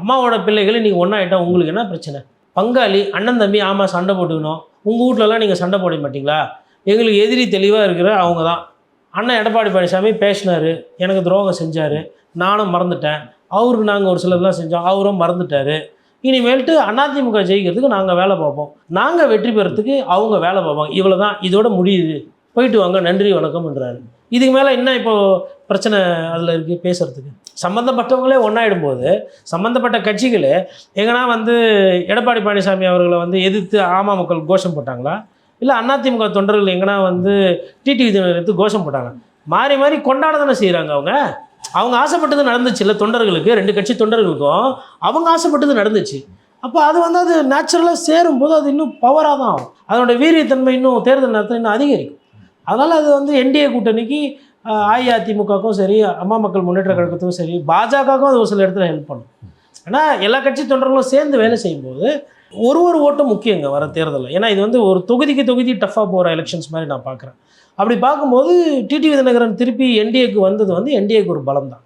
அம்மாவோட பிள்ளைகள் நீங்கள் ஒன்றாயிட்டா உங்களுக்கு என்ன பிரச்சனை? பங்காளி அண்ணன் தம்பி ஆமாம் சண்டை போட்டுக்கணும். உங்கள் வீட்லலாம் நீங்கள் சண்டை போட மாட்டிங்களா? எங்களுக்கு எதிரி தெளிவாக இருக்கிற அவங்க தான் அண்ணன் எடப்பாடி பழனிசாமி பேசினார். எனக்கு துரோகம் செஞ்சார். நானும் மறந்துட்டேன். அவருக்கு நாங்கள் ஒரு சிலர்லாம் செஞ்சோம். அவரும் மறந்துட்டார். இனிமேல்ட்டு அதிமுக ஜெயிக்கிறதுக்கு நாங்கள் வேலை பார்ப்போம். நாங்கள் வெற்றி பெறத்துக்கு அவங்க வேலை பார்ப்பாங்க. இவ்வளோ தான் இதோட முடியுது. போயிட்டு வாங்க. நன்றி வணக்கம்ன்றாரு. இதுக்கு மேலே என்ன இப்போ பிரச்சனை அதில் இருக்குது பேசுகிறதுக்கு சம்மந்தப்பட்டவங்களே ஒன்றாயிடும் போது சம்மந்தப்பட்ட கட்சிகளே எங்கன்னா வந்து எடப்பாடி பழனிசாமி அவர்களை வந்து எதிர்த்து அமமுக கோஷம் போட்டாங்களா? இல்லை அதிமுக தொண்டர்கள் எங்கன்னா வந்து டிடிவி எடுத்து கோஷம் போட்டாங்க மாறி மாறி கொண்டாட தானே செய்கிறாங்க அவங்க. அவங்க ஆசைப்பட்டது நடந்துச்சு. இல்லை தொண்டர்களுக்கு ரெண்டு கட்சி தொண்டர்களுக்கும் அவங்க ஆசைப்பட்டது நடந்துச்சு. அப்போ அது வந்து அது நேச்சுரலாக சேரும்போது அது இன்னும் பவராக தான் ஆகும். அதனோட வீரியத்தன்மை இன்னும் தேர்தல் நேரத்தில் இன்னும் அதிகரிக்கும். அதனால் அது வந்து என்டிஏ கூட்டணிக்கு அஇஅதிமுகவுக்கும் சரி அம்மா மக்கள் முன்னேற்ற கழகத்துக்கும் சரி பாஜகவுக்கும் அது ஒரு சில இடத்துல ஹெல்ப் பண்ணும். ஆனால் எல்லா கட்சி தொண்டர்களும் சேர்ந்து வேலை செய்யும்போது ஒரு ஒரு ஓட்டும் முக்கியங்க வர தேர்தலில். ஏன்னா இது வந்து ஒரு தொகுதிக்கு தொகுதி டஃப்பாக போகிற எலெக்ஷன்ஸ் மாதிரி நான் பார்க்குறேன். அப்படி பார்க்கும்போது டிடிவி தினகரன் திருப்பி என்டிஏக்கு வந்தது வந்து என்டிஏக்கு ஒரு பலம் தான்